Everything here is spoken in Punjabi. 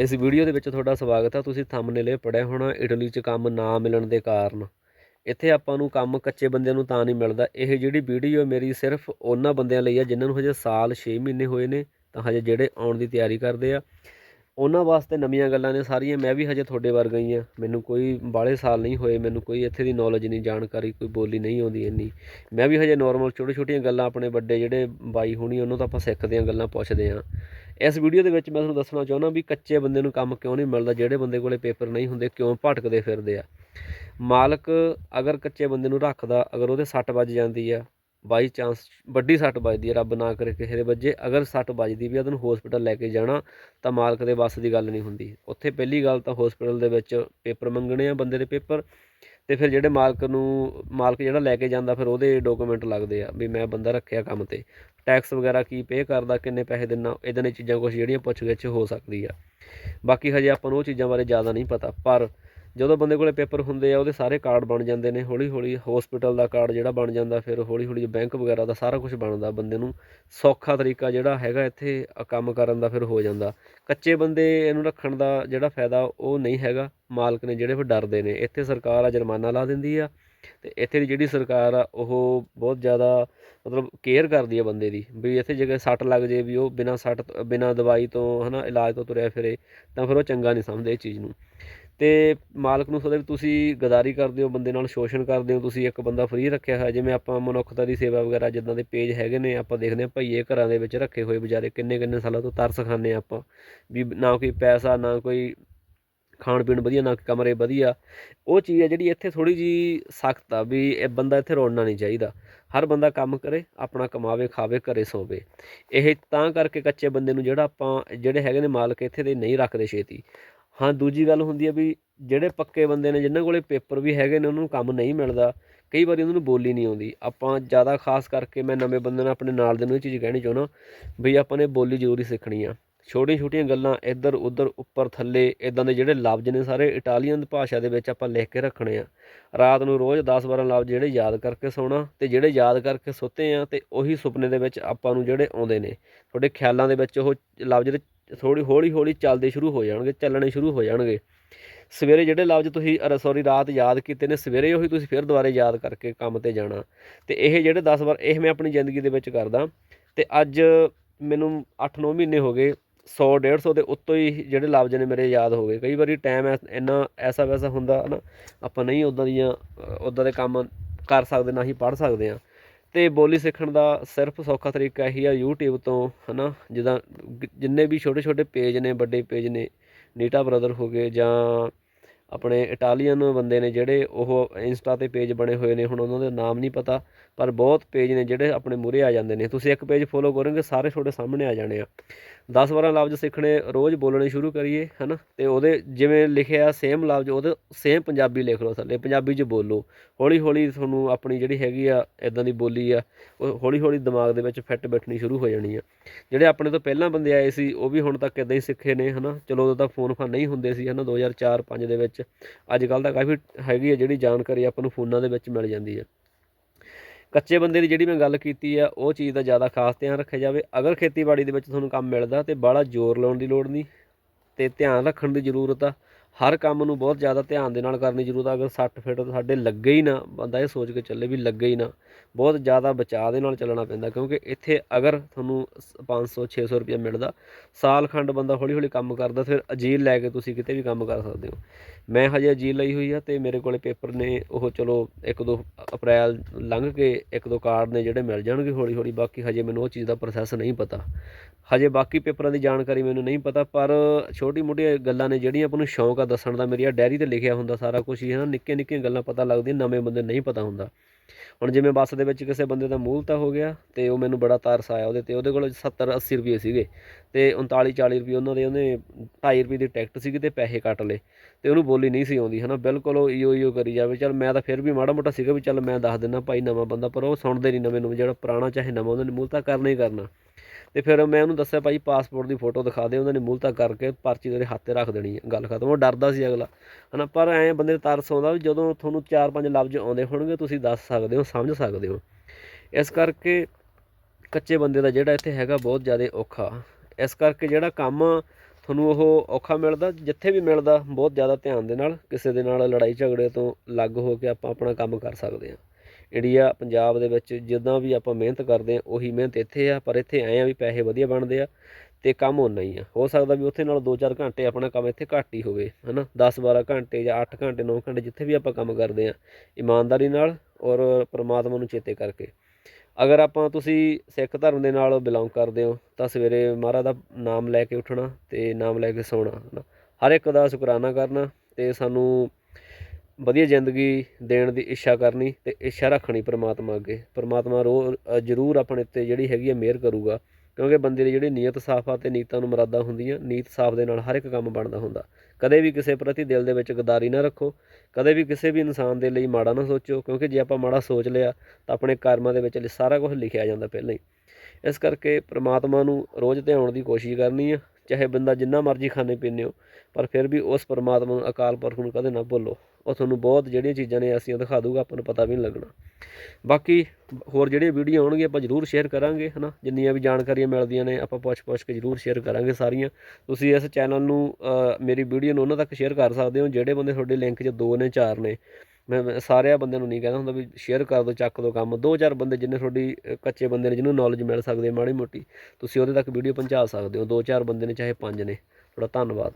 ਇਸ ਵੀਡੀਓ ਦੇ ਵਿੱਚ ਤੁਹਾਡਾ ਸਵਾਗਤ ਹੈ ਤੁਸੀਂ ਥੰਬਨੇਲ ਇਹ ਪੜਿਆ ਹੋਣਾ ਇਟਲੀ 'ਚ ਕੰਮ ਨਾ ਮਿਲਣ ਦੇ ਕਾਰਨ। ਇੱਥੇ ਆਪਾਂ ਨੂੰ ਕੰਮ ਕੱਚੇ ਬੰਦਿਆਂ ਨੂੰ ਤਾਂ ਨਹੀਂ ਮਿਲਦਾ। ਇਹ ਜਿਹੜੀ ਵੀਡੀਓ ਮੇਰੀ ਸਿਰਫ ਉਹਨਾਂ ਬੰਦਿਆਂ ਲਈ ਆ, ਜਿਨ੍ਹਾਂ ਨੂੰ ਹਜੇ ਸਾਲ 6 ਮਹੀਨੇ ਹੋਏ ਨੇ, ਤਾਂ ਹਜੇ ਜਿਹੜੇ ਆਉਣ ਦੀ ਤਿਆਰੀ ਕਰਦੇ ਆ। ਉਹਨਾਂ ਵਾਸਤੇ ਨਵੀਆਂ ਗੱਲਾਂ ਨੇ ਸਾਰੀਆਂ, ਮੈਂ ਵੀ ਹਜੇ ਤੁਹਾਡੇ ਵਰਗਾ ਹੀ ਹਾਂ। ਮੈਨੂੰ ਕੋਈ ਬਾਹਲੇ ਸਾਲ ਨਹੀਂ ਹੋਏ, ਮੈਨੂੰ ਕੋਈ ਇੱਥੇ ਦੀ ਨੌਲੇਜ ਨਹੀਂ, ਜਾਣਕਾਰੀ, ਕੋਈ ਬੋਲੀ ਨਹੀਂ ਆਉਂਦੀ ਇੰਨੀ। ਮੈਂ ਵੀ ਹਜੇ ਨੋਰਮਲ ਛੋਟੀ ਛੋਟੀਆਂ ਗੱਲਾਂ ਆਪਣੇ ਵੱਡੇ ਜਿਹੜੇ ਬਾਈ ਹੋਣੀ, ਉਹਨਾਂ ਤੋਂ ਆਪਾਂ ਸਿੱਖਦੇ ਹਾਂ ਗੱਲਾਂ ਪੁੱਛਦੇ ਹਾਂ। ਇਸ ਵੀਡੀਓ ਦੇ ਵਿੱਚ ਮੈਂ ਤੁਹਾਨੂੰ ਦੱਸਣਾ ਚਾਹੁੰਦਾ ਵੀ ਕੱਚੇ ਬੰਦੇ ਨੂੰ ਕੰਮ ਕਿਉਂ ਨਹੀਂ ਮਿਲਦਾ, ਜਿਹੜੇ ਬੰਦੇ ਕੋਲੇ ਪੇਪਰ ਨਹੀਂ ਹੁੰਦੇ, ਕਿਉਂ ਭਟਕਦੇ ਫਿਰਦੇ ਆ? ਮਾਲਕ ਅਗਰ ਕੱਚੇ ਬੰਦੇ ਨੂੰ ਰੱਖਦਾ, ਅਗਰ ਉਹਦੇ ਸੱਟ ਵੱਜ ਜਾਂਦੀ ਆ ਬਾਈ ਚਾਂਸ ਵੱਡੀ ਸੱਟ ਵੱਜਦੀ ਹੈ, ਰੱਬ ਨਾ ਕਰੇ ਕਿਸੇ ਦੇ ਵੱਜੇ। ਅਗਰ ਸੱਟ ਵੱਜਦੀ ਵੀ ਉਹਨੂੰ ਹਸਪੀਟਲ ਲੈ ਕੇ ਜਾਣਾ, ਤਾਂ ਮਾਲਕ ਦੇ ਵੱਸ ਦੀ ਗੱਲ ਨਹੀਂ ਹੁੰਦੀ। ਉੱਥੇ ਪਹਿਲੀ ਗੱਲ ਤਾਂ ਹਸਪੀਟਲ ਦੇ ਵਿੱਚ ਪੇਪਰ ਮੰਗਣੇ ਆ ਬੰਦੇ ਦੇ ਪੇਪਰ ਤੇ ਫਿਰ ਜਿਹੜੇ ਮਾਲਕ ਨੂੰ, ਮਾਲਕ ਜਿਹੜਾ ਲੈ ਕੇ ਜਾਂਦਾ, ਫਿਰ ਉਹਦੇ ਡਾਕੂਮੈਂਟ ਲੱਗਦੇ ਆ ਵੀ ਮੈਂ ਬੰਦਾ ਰੱਖਿਆ ਕੰਮ ਤੇ। ਟੈਕਸ ਵਗੈਰਾ ਕੀ ਪੇ ਕਰਦਾ, ਕਿੰਨੇ ਪੈਸੇ ਦਿੰਦਾ ਇਦਾਂ ਦੀਆਂ ਚੀਜ਼ਾਂ ਕੁਝ ਜਿਹੜੀਆਂ ਪੁੱਛ ਗਿੱਛ ਹੋ ਸਕਦੀ ਆ। ਬਾਕੀ ਹਜੇ ਆਪਾਂ ਨੂੰ ਉਹ ਚੀਜ਼ਾਂ ਬਾਰੇ ਜ਼ਿਆਦਾ ਨਹੀਂ ਪਤਾ, ਪਰ ਜਦੋਂ ਬੰਦੇ ਕੋਲੇ ਪੇਪਰ ਹੁੰਦੇ ਆ, ਉਹਦੇ ਸਾਰੇ ਕਾਰਡ ਬਣ ਜਾਂਦੇ ਨੇ ਹੌਲੀ ਹੌਲੀ ਹਸਪੀਟਲ ਦਾ ਕਾਰਡ ਜਿਹੜਾ ਬਣ ਜਾਂਦਾ, ਫਿਰ ਹੌਲੀ ਹੌਲੀ ਬੈਂਕ ਵਗੈਰਾ ਦਾ ਸਾਰਾ ਕੁਝ ਬਣਦਾ ਬੰਦੇ ਨੂੰ। ਸੌਖਾ ਤਰੀਕਾ ਜਿਹੜਾ ਹੈਗਾ ਇੱਥੇ ਕੰਮ ਕਰਨ ਦਾ ਫਿਰ ਹੋ ਜਾਂਦਾ। ਕੱਚੇ ਬੰਦੇ ਇਹਨੂੰ ਰੱਖਣ ਦਾ ਜਿਹੜਾ ਫਾਇਦਾ ਉਹ ਨਹੀਂ ਹੈਗਾ। ਮਾਲਕ ਨੇ ਜਿਹੜੇ ਫਿਰ ਡਰਦੇ ਨੇ। ਇੱਥੇ ਸਰਕਾਰ ਆ, ਜੁਰਮਾਨਾ ਲਾ ਦਿੰਦੀ ਆ ਤੇ ਇੱਥੇ ਦੀ ਜਿਹੜੀ ਸਰਕਾਰ ਆ, ਉਹ ਬਹੁਤ ਜ਼ਿਆਦਾ ਮਤਲਬ ਕੇਅਰ ਕਰਦੀ ਆ ਬੰਦੇ ਦੀ। ਵੀ ਇੱਥੇ ਜੇ ਸੱਟ ਲੱਗ ਜੇ, ਵੀ ਉਹ ਬਿਨਾਂ ਸੱਟ ਤੋਂ- ਬਿਨਾਂ ਦਵਾਈ ਤੋਂ ਹਨਾ, ਇਲਾਜ ਤੋਂ ਤੁਰਿਆ ਫਿਰੇ, ਤਾਂ ਫਿਰ ਉਹ ਚੰਗਾ ਨਹੀਂ ਸਮਝਦੇ ਇਹ ਚੀਜ਼ ਨੂੰ। ਅਤੇ ਮਾਲਕ ਨੂੰ ਸੋਚਦਾ ਵੀ ਤੁਸੀਂ ਗਦਾਰੀ ਕਰਦੇ ਹੋ, ਬੰਦੇ ਨਾਲ ਸ਼ੋਸ਼ਣ ਕਰਦੇ ਹੋ, ਤੁਸੀਂ ਇੱਕ ਬੰਦਾ ਫਰੀ ਰੱਖਿਆ ਹੋਇਆ, ਜਿਵੇਂ ਆਪਾਂ ਮਨੁੱਖਤਾ ਦੀ ਸੇਵਾ ਵਗੈਰਾ ਜਿੱਦਾਂ ਦੇ ਪੇਜ ਹੈਗੇ ਨੇ, ਆਪਾਂ ਦੇਖਦੇ ਹਾਂ ਭਈਏ ਘਰਾਂ ਦੇ ਵਿੱਚ ਰੱਖੇ ਹੋਏ ਵਿਚਾਰੇ ਕਿੰਨੇ ਕਿੰਨੇ ਸਾਲਾਂ ਤੋਂ ਤਰਸ ਖਾਂਦੇ ਹਾਂ ਆਪਾਂ, ਵੀ ਨਾ ਕੋਈ ਪੈਸਾ, ਨਾ ਕੋਈ ਖਾਣ ਪੀਣ ਵਧੀਆ, ਨਾ ਕਮਰੇ ਵਧੀਆ। ਉਹ ਚੀਜ਼ ਹੈ ਜਿਹੜੀ ਇੱਥੇ ਥੋੜੀ ਜੀ ਸਖਤ ਆ, ਵੀ ਇਹ ਬੰਦਾ ਇੱਥੇ ਰੋੜਨਾ ਨਹੀਂ ਚਾਹੀਦਾ। ਹਰ ਬੰਦਾ ਕੰਮ ਕਰੇ, ਆਪਣਾ ਕਮਾਵੇ, ਖਾਵੇ, ਘਰੇ ਸੋਵੇ। ਇਹ ਤਾਂ ਕਰਕੇ ਕੱਚੇ ਬੰਦੇ ਨੂੰ ਜਿਹੜਾ ਆਪਾਂ, ਜਿਹੜੇ ਹੈਗੇ ਨੇ ਮਾਲਕ, ਇੱਥੇ ਦੇ ਨਹੀਂ ਰੱਖਦੇ ਛੇਤੀ। ਹਾਂ, ਦੂਜੀ ਗੱਲ ਹੁੰਦੀ ਹੈ ਵੀ ਜਿਹੜੇ ਪੱਕੇ ਬੰਦੇ ਨੇ, ਜਿਨ੍ਹਾਂ ਕੋਲੇ ਪੇਪਰ ਵੀ ਹੈਗੇ ਨੇ, ਉਹਨਾਂ ਨੂੰ ਕੰਮ ਨਹੀਂ ਮਿਲਦਾ। ਕਈ ਵਾਰੀ ਉਹਨਾਂ ਨੂੰ ਬੋਲੀ ਨਹੀਂ ਆਉਂਦੀ। ਆਪਾਂ ਜ਼ਿਆਦਾ ਖਾਸ ਕਰਕੇ ਮੈਂ ਨਵੇਂ ਬੰਦੇ ਨੂੰ ਆਪਣੇ ਨਾਲ ਦੇ ਨੂੰ ਇਹ ਚੀਜ਼ ਕਹਿਣੀ ਚਾਹੁੰਦਾ ਵੀ ਆਪਾਂ ਨੇ ਬੋਲੀ ਜ਼ਰੂਰੀ ਸਿੱਖਣੀ ਆ। ਛੋਟੀਆਂ ਛੋਟੀਆਂ ਗੱਲਾਂ ਇੱਧਰ, ਉੱਧਰ, ਉੱਪਰ, ਥੱਲੇ ਇਦਾਂ ਦੇ ਜਿਹੜੇ ਲਫ਼ਜ਼ ਨੇ ਸਾਰੇ ਇਟਾਲੀਅਨ ਭਾਸ਼ਾ ਦੇ ਵਿੱਚ ਆਪਾਂ ਲਿਖ ਕੇ ਰੱਖਣੇ ਆ। ਰਾਤ ਨੂੰ ਰੋਜ਼ 10-12 ਲਫ਼ਜ਼ ਜਿਹੜੇ ਯਾਦ ਕਰਕੇ ਸੌਣਾ ਤੇ ਜਿਹੜੇ ਯਾਦ ਕਰਕੇ ਸੁੱਤੇ ਆ ਤੇ ਉਹੀ ਸੁਪਨੇ ਦੇ ਵਿੱਚ ਆਪਾਂ ਨੂੰ ਜਿਹੜੇ ਆਉਂਦੇ ਨੇ। ਤੁਹਾਡੇ ਖਿਆਲਾਂ ਦੇ ਵਿੱਚ ਉਹ ਲਫ਼ਜ਼ ਜਿਹੜੇ ਥੋੜੀ ਹੌਲੀ ਹੌਲੀ ਚੱਲਦੇ ਸ਼ੁਰੂ ਹੋ ਜਾਣਗੇ, ਚੱਲਣੇ ਸ਼ੁਰੂ ਹੋ ਜਾਣਗੇ। ਸਵੇਰੇ ਜਿਹੜੇ ਲਫ਼ਜ਼ ਤੁਸੀਂ ਸੌਰੀ ਰਾਤ ਯਾਦ ਕੀਤੇ ਨੇ, ਸਵੇਰੇ ਉਹੀ ਤੁਸੀਂ ਫਿਰ ਦੁਬਾਰੇ ਯਾਦ ਕਰਕੇ ਕੰਮ ਤੇ ਜਾਣਾ। ਤੇ ਇਹ ਜਿਹੜੇ 10 ਵਾਰ, ਇਹ ਮੈਂ ਆਪਣੀ ਜ਼ਿੰਦਗੀ ਦੇ ਵਿੱਚ ਕਰਦਾ। ਤੇ ਅੱਜ ਮੈਨੂੰ 8-9 ਮਹੀਨੇ ਹੋ ਗਏ 100 150 ਦੇ ਉੱਤੋਂ ਹੀ ਜਿਹੜੇ ਲਫ਼ਜ਼ ਨੇ ਮੇਰੇ ਯਾਦ ਹੋ ਗਏ। ਕਈ ਵਾਰੀ ਟਾਈਮ ਇੰਨਾ ਐਸਾ ਵੈਸਾ ਹੁੰਦਾ ਨਾ, ਆਪਾਂ ਨਹੀਂ ਉਦਾਂ ਦੀਆਂ ਉਦਾਂ ਦੇ ਕੰਮ ਕਰ ਸਕਦੇ, ਨਾ ਹੀ ਪੜ੍ਹ ਸਕਦੇ ਆ ਅਤੇ ਬੋਲੀ ਸਿੱਖਣ ਦਾ ਸਿਰਫ ਸੌਖਾ ਤਰੀਕਾ ਇਹੀ ਆ ਯੂਟਿਊਬ ਤੋਂ ਹੈ ਨਾ ਜਿੱਦਾਂ ਜਿੰਨੇ ਵੀ ਛੋਟੇ ਛੋਟੇ ਪੇਜ ਨੇ, ਵੱਡੇ ਪੇਜ ਨੇ ਨੀਟਾ ਬ੍ਰਦਰ ਹੋ ਗਏ ਜਾਂ ਆਪਣੇ ਇਟਾਲੀਅਨ ਬੰਦੇ ਨੇ ਜਿਹੜੇ ਉਹ ਇੰਸਟਾ ਤੇ ਪੇਜ ਬਣੇ ਹੋਏ ਨੇ, ਹੁਣ ਉਹਨਾਂ ਦੇ ਨਾਮ ਨਹੀਂ ਪਤਾ, ਪਰ ਬਹੁਤ ਪੇਜ ਨੇ ਜਿਹੜੇ ਆਪਣੇ ਮੂਹਰੇ ਆ ਜਾਂਦੇ ਨੇ। ਤੁਸੀਂ ਇੱਕ ਪੇਜ ਫੋਲੋ ਕਰੋਗੇ, ਸਾਰੇ ਤੁਹਾਡੇ ਸਾਹਮਣੇ ਆ ਜਾਣੇ ਆ। 10 12 ਲਫ਼ਜ਼ ਸਿੱਖਣੇ, ਰੋਜ਼ ਬੋਲਣੇ ਸ਼ੁਰੂ ਕਰੀਏ, ਹਨਾ? ਤੇ ਉਹਦੇ ਜਿਵੇਂ ਲਿਖਿਆ ਸੇਮ ਲਫ਼ਜ਼ ਉਹਦੇ ਸੇਮ ਪੰਜਾਬੀ ਲਿਖ ਲਓ ਥੱਲੇ, ਪੰਜਾਬੀ 'ਚ ਬੋਲੋ। ਹੌਲੀ ਹੌਲੀ ਤੁਹਾਨੂੰ ਆਪਣੀ ਜਿਹੜੀ ਹੈਗੀ ਆ ਇਦਾਂ ਦੀ ਬੋਲੀ ਆ, ਉਹ ਹੌਲੀ ਹੌਲੀ ਦਿਮਾਗ ਦੇ ਵਿੱਚ ਫਿੱਟ ਬੈਠਣੀ ਸ਼ੁਰੂ ਹੋ ਜਾਣੀ ਆ। ਜਿਹੜੇ ਆਪਣੇ ਤੋਂ ਪਹਿਲਾਂ ਬੰਦੇ ਆਏ ਸੀ, ਉਹ ਵੀ ਹੁਣ ਤੱਕ ਇਦਾਂ ਹੀ ਸਿੱਖੇ ਨੇ, ਹਨਾ? ਚਲੋ, ਉਦੋਂ ਤਾਂ ਫੋਨ ਫਾਨ ਨਹੀਂ ਹੁੰਦੇ ਸੀ, ਹਨਾ? 2004 5 ਦੇ ਵਿੱਚ। ਅੱਜ ਕੱਲ ਤਾਂ ਕਾਫੀ ਹੈਗੀ ਹੈ ਜਿਹੜੀ ਜਾਣਕਾਰੀ ਆਪਾਂ ਨੂੰ ਫੋਨਾਂ ਦੇ ਵਿੱਚ ਮਿਲ ਜਾਂਦੀ ਹੈ ਕੱਚੇ ਬੰਦੇ ਦੀ ਜਿਹੜੀ ਮੈਂ ਗੱਲ ਕੀਤੀ ਆ, ਉਹ ਚੀਜ਼ ਦਾ ਜ਼ਿਆਦਾ ਖਾਸ ਧਿਆਨ ਰੱਖਿਆ ਜਾਵੇ। ਅਗਰ ਖੇਤੀਬਾੜੀ ਦੇ ਵਿੱਚ ਤੁਹਾਨੂੰ ਕੰਮ ਮਿਲਦਾ ਤੇ ਬਾਹਲਾ ਜ਼ੋਰ ਲਾਉਣ ਦੀ ਲੋੜ ਨਹੀਂ ਤੇ ਧਿਆਨ ਰੱਖਣ ਦੀ ਜ਼ਰੂਰਤ ਆ। ਹਰ ਕੰਮ ਨੂੰ ਬਹੁਤ ਜ਼ਿਆਦਾ ਧਿਆਨ ਦੇ ਨਾਲ ਕਰਨ ਦੀ ਜ਼ਰੂਰਤ ਆ। ਅਗਰ ਸੱਟ ਫੇਟ ਸਾਡੇ ਲੱਗੇ ਹੀ ਨਾ, ਬੰਦਾ ਇਹ ਸੋਚ ਕੇ ਚੱਲੇ ਵੀ ਲੱਗੇ ਹੀ ਨਾ। ਬਹੁਤ ਜ਼ਿਆਦਾ ਬਚਾਅ ਦੇ ਨਾਲ ਚੱਲਣਾ ਪੈਂਦਾ, ਕਿਉਂਕਿ ਇੱਥੇ ਅਗਰ ਤੁਹਾਨੂੰ 500 600 ਰੁਪਏ ਮਿਲਦਾ, ਸਾਲ ਖੰਡ ਬੰਦਾ ਹੌਲੀ ਹੌਲੀ ਕੰਮ ਕਰਦਾ, ਫਿਰ ਅਜੀਲ ਲੈ ਕੇ ਤੁਸੀਂ ਕਿਤੇ ਵੀ ਕੰਮ ਕਰ ਸਕਦੇ ਹੋ। ਮੈਂ ਹਜੇ ਅਜੀਲ ਲਈ ਹੋਈ ਆ ਤੇ ਮੇਰੇ ਕੋਲੇ ਪੇਪਰ ਨੇ, ਉਹ ਚਲੋ ਇੱਕ ਦੋ ਅਪ੍ਰੈਲ ਲੰਘ ਕੇ ਇੱਕ ਦੋ ਕਾਰਡ ਨੇ ਜਿਹੜੇ ਮਿਲ ਜਾਣਗੇ ਹੌਲੀ ਹੌਲੀ, ਬਾਕੀ ਹਜੇ ਮੈਨੂੰ ਉਹ ਚੀਜ਼ ਦਾ ਪ੍ਰੋਸੈਸ ਨਹੀਂ ਪਤਾ। ਹਜੇ ਬਾਕੀ ਪੇਪਰਾਂ ਦੀ ਜਾਣਕਾਰੀ ਮੈਨੂੰ ਨਹੀਂ ਪਤਾ, ਪਰ ਛੋਟੀ ਮੋਟੀਆਂ ਗੱਲਾਂ ਨੇ ਜਿਹੜੀਆਂ ਆਪਾਂ ਨੂੰ ਸ਼ੌਂਕ ਆ ਦੱਸਣ ਦਾ, ਮੇਰੀ ਆ ਡਾਇਰੀ ਤੇ ਲਿਖਿਆ ਹੁੰਦਾ ਸਾਰਾ ਕੁਝ ਹੀ ਹੈ ਨਾ ਨਿੱਕੀਆਂ ਨਿੱਕੀਆਂ ਗੱਲਾਂ ਪਤਾ ਲੱਗਦੀਆਂ, ਨਵੇਂ ਬੰਦੇ ਨਹੀਂ ਪਤਾ ਹੁੰਦਾ। ਹੁਣ ਜਿਵੇਂ ਬੱਸ ਦੇ ਵਿੱਚ ਕਿਸੇ ਬੰਦੇ ਦਾ ਮੂਲਤਾ ਹੋ ਗਿਆ ਤੇ ਉਹ ਮੈਨੂੰ ਬੜਾ ਤਰਸ ਆਇਆ ਉਹਦੇ ਤੇ, ਉਹਦੇ ਕੋਲ 70 80 ਰੁਪਏ ਸੀਗੇ ਤੇ 39 40 ਰੁਪਏ ਉਹਨਾਂ ਦੇ, ਉਹਨੇ 2.5 ਰੁਪਏ ਦੀ ਟਿਕਟ ਸੀਗੀ ਤੇ ਪੈਸੇ ਕੱਟ ਲਏ ਤੇ ਉਹਨੂੰ ਬੋਲੀ ਨਹੀਂ ਸੀ ਆਉਂਦੀ, ਹਨਾ, ਬਿਲਕੁਲ ਉਹ ਈਓ ਈਓ ਕਰੀ ਜਾਵੇ, ਚਲ ਮੈਂ ਤਾਂ ਫਿਰ ਵੀ ਮਾੜਾ ਮੋਟਾ ਸੀਗਾ ਵੀ ਚੱਲ ਮੈਂ ਦੱਸ ਦਿੰਦਾ ਭਾਈ ਨਵਾਂ ਬੰਦਾ ਪਰ ਉਹ ਸੁਣਦੇ ਨਹੀਂ ਨਵੇਂ ਨੂੰ ਜਿਹੜਾ ਪੁਰਾਣਾ ਚਾਹੇ ਨਵਾਂ, ਉਹਨਾਂ ਨੇ ਮੂਲਤਾ ਕਰਨਾ ਹੀ ਕਰਨਾ। ਅਤੇ ਫਿਰ ਮੈਂ ਉਹਨੂੰ ਦੱਸਿਆ, ਭਾਈ ਪਾਸਪੋਰਟ ਦੀ ਫੋਟੋ ਦਿਖਾ ਦੇ, ਉਹਨਾਂ ਨੇ ਮੂਲਤਾ ਕਰਕੇ ਪਰਚੀ ਤੇਰੇ ਹੱਥ ਤੇ ਰੱਖ ਦੇਣੀ ਹੈ। ਗੱਲ ਖਤਮ, ਉਹ ਡਰਦਾ ਸੀ ਅਗਲਾ। ਹੈ ਨਾ ਪਰ ਐਂ ਬੰਦੇ ਤਰਸ ਆਉਂਦਾ ਵੀ ਜਦੋਂ ਤੁਹਾਨੂੰ ਚਾਰ ਪੰਜ ਲਫ਼ਜ਼ ਆਉਂਦੇ ਹੋਣਗੇ, ਤੁਸੀਂ ਦੱਸ ਸਕਦੇ ਹੋ, ਸਮਝ ਸਕਦੇ ਹੋ। ਇਸ ਕਰਕੇ ਕੱਚੇ ਬੰਦੇ ਦਾ ਜਿਹੜਾ ਇੱਥੇ ਹੈਗਾ ਬਹੁਤ ਜ਼ਿਆਦਾ ਔਖਾ। ਇਸ ਕਰਕੇ ਜਿਹੜਾ ਕੰਮ ਤੁਹਾਨੂੰ ਉਹ ਔਖਾ ਮਿਲਦਾ, ਜਿੱਥੇ ਵੀ ਮਿਲਦਾ, ਬਹੁਤ ਜ਼ਿਆਦਾ ਧਿਆਨ ਦੇ ਨਾਲ, ਕਿਸੇ ਦੇ ਨਾਲ ਲੜਾਈ ਝਗੜੇ ਤੋਂ ਅਲੱਗ ਹੋ ਕੇ ਆਪਾਂ ਆਪਣਾ ਕੰਮ ਕਰ ਸਕਦੇ ਹਾਂ। ਇੰਡੀਆ ਪੰਜਾਬ ਦੇ ਵਿੱਚ ਜਿੱਦਾਂ ਵੀ ਆਪਾਂ ਮਿਹਨਤ ਕਰਦੇ ਹਾਂ, ਉਹੀ ਮਿਹਨਤ ਇੱਥੇ ਆ, ਪਰ ਇੱਥੇ ਐਂ ਆ ਵੀ ਪੈਸੇ ਵਧੀਆ ਬਣਦੇ ਆ ਤੇ ਕੰਮ ਓਨਾ ਹੀ ਆ। ਹੋ ਸਕਦਾ ਵੀ ਉੱਥੇ ਨਾਲ 2-4 ਘੰਟੇ ਆਪਣਾ ਕੰਮ ਇੱਥੇ ਘੱਟ ਹੀ ਹੋਵੇ, ਹਨਾ? 10-12 ਘੰਟੇ ਜਾਂ 8 ਘੰਟੇ 9 ਘੰਟੇ ਜਿੱਥੇ ਵੀ ਆਪਾਂ ਕੰਮ ਕਰਦੇ ਆ ਇਮਾਨਦਾਰੀ ਨਾਲ ਔਰ ਪ੍ਰਮਾਤਮਾ ਨੂੰ ਚੇਤੇ ਕਰਕੇ। ਅਗਰ ਆਪਾਂ ਤੁਸੀਂ ਸਿੱਖ ਧਰਮ ਦੇ ਨਾਲ ਬਿਲੋਂਗ ਕਰਦੇ ਹੋ, ਤਾਂ ਸਵੇਰੇ ਮਹਾਰਾਜ ਦਾ ਨਾਮ ਲੈ ਕੇ ਉੱਠਣਾ ਤੇ ਨਾਮ ਲੈ ਕੇ ਸੌਣਾ, ਹਨਾ? ਹਰ ਇੱਕ ਦਾ ਸ਼ੁਕਰਾਨਾ ਕਰਨਾ ਤੇ ਸਾਨੂੰ ਵਧੀਆ ਜ਼ਿੰਦਗੀ ਦੇਣ ਦੀ ਇੱਛਾ ਕਰਨੀ ਅਤੇ ਇੱਛਾ ਰੱਖਣੀ ਪਰਮਾਤਮਾ ਅੱਗੇ। ਪਰਮਾਤਮਾ ਰੋ ਜ਼ਰੂਰ ਆਪਣੇ ਉੱਤੇ ਜਿਹੜੀ ਹੈਗੀ ਹੈ ਮਿਹਰ ਕਰੂਗਾ, ਕਿਉਂਕਿ ਬੰਦੇ ਦੀ ਜਿਹੜੀ ਨੀਅਤ ਸਾਫ਼ ਆ ਅਤੇ ਨੀਤਾਂ ਨੂੰ ਮਰਾਦਾ ਹੁੰਦੀਆਂ, ਨੀਤ ਸਾਫ਼ ਦੇ ਨਾਲ ਹਰ ਇੱਕ ਕੰਮ ਬਣਦਾ ਹੁੰਦਾ। ਕਦੇ ਵੀ ਕਿਸੇ ਪ੍ਰਤੀ ਦਿਲ ਦੇ ਵਿੱਚ ਗਦਾਰੀ ਨਾ ਰੱਖੋ, ਕਦੇ ਵੀ ਕਿਸੇ ਵੀ ਇਨਸਾਨ ਦੇ ਲਈ ਮਾੜਾ ਨਾ ਸੋਚੋ, ਕਿਉਂਕਿ ਜੇ ਆਪਾਂ ਮਾੜਾ ਸੋਚ ਲਿਆ ਤਾਂ ਆਪਣੇ ਕਰਮਾਂ ਦੇ ਵਿੱਚ ਸਾਰਾ ਕੁਝ ਲਿਖਿਆ ਜਾਂਦਾ ਪਹਿਲਾਂ ਹੀ। ਇਸ ਕਰਕੇ ਪ੍ਰਮਾਤਮਾ ਨੂੰ ਰੋਜ਼ ਧਿਆਉਣ ਦੀ ਕੋਸ਼ਿਸ਼ ਕਰਨੀ ਆ ਚਾਹੇ ਬੰਦਾ ਜਿੰਨਾ ਮਰਜ਼ੀ ਖਾਣੇ ਪੀਣੇ ਹੋ, ਪਰ ਫਿਰ ਵੀ ਉਸ ਪਰਮਾਤਮਾ ਨੂੰ ਅਕਾਲ ਪੁਰਖ ਨੂੰ ਕਦੇ ਨਾ ਭੁੱਲੋ। ਉਹ ਤੁਹਾਨੂੰ ਬਹੁਤ ਜਿਹੜੀਆਂ ਚੀਜ਼ਾਂ ਨੇ ਐਸੀਆਂ ਦਿਖਾ ਦੂਗਾ ਆਪਾਂ ਨੂੰ ਪਤਾ ਵੀ ਨਹੀਂ ਲੱਗਣਾ। ਬਾਕੀ ਹੋਰ ਜਿਹੜੀਆਂ ਵੀਡੀਓ ਆਉਣਗੀਆਂ, ਆਪਾਂ ਜ਼ਰੂਰ ਸ਼ੇਅਰ ਕਰਾਂਗੇ, ਹਨਾ? ਜਿੰਨੀਆਂ ਵੀ ਜਾਣਕਾਰੀਆਂ ਮਿਲਦੀਆਂ ਨੇ, ਆਪਾਂ ਪੁੱਛ-ਪੁੱਛ ਕੇ ਜ਼ਰੂਰ ਸ਼ੇਅਰ ਕਰਾਂਗੇ ਸਾਰੀਆਂ। ਤੁਸੀਂ ਇਸ ਚੈਨਲ ਨੂੰ ਮੇਰੀ ਵੀਡੀਓ ਨੂੰ ਉਹਨਾਂ ਤੱਕ ਸ਼ੇਅਰ ਕਰ ਸਕਦੇ ਹੋ, ਜਿਹੜੇ ਬੰਦੇ ਤੁਹਾਡੇ ਲਿੰਕ 'ਚ ਦੋ ਨੇ, ਚਾਰ ਨੇ। ਮੈਂ ਮੈਂ ਸਾਰਿਆਂ ਬੰਦਿਆਂ ਨੂੰ ਨਹੀਂ ਕਹਿੰਦਾ ਹੁੰਦਾ ਵੀ ਸ਼ੇਅਰ ਕਰ ਦਿਓ, ਚੱਕ ਦਿਓ ਕੰਮ। ਦੋ ਚਾਰ ਬੰਦੇ ਜਿੰਨੇ ਤੁਹਾਡੀ ਕੱਚੇ ਬੰਦੇ ਨੇ ਜਿਹਨੂੰ ਨੌਲੇਜ ਮਿਲ ਸਕਦੀ ਹੈ, ਮਾੜੀ ਮੋਟੀ, ਤੁਸੀਂ ਉਹਦੇ ਤੱਕ ਵੀਡੀਓ ਪਹੁੰਚਾ ਸਕਦੇ ਹੋ। ਦੋ ਚਾਰ ਬੰਦੇ ਨੇ, ਚਾਹੇ ਪੰਜ ਨੇ। ਤੁਹਾਡਾ ਧੰਨਵਾਦ।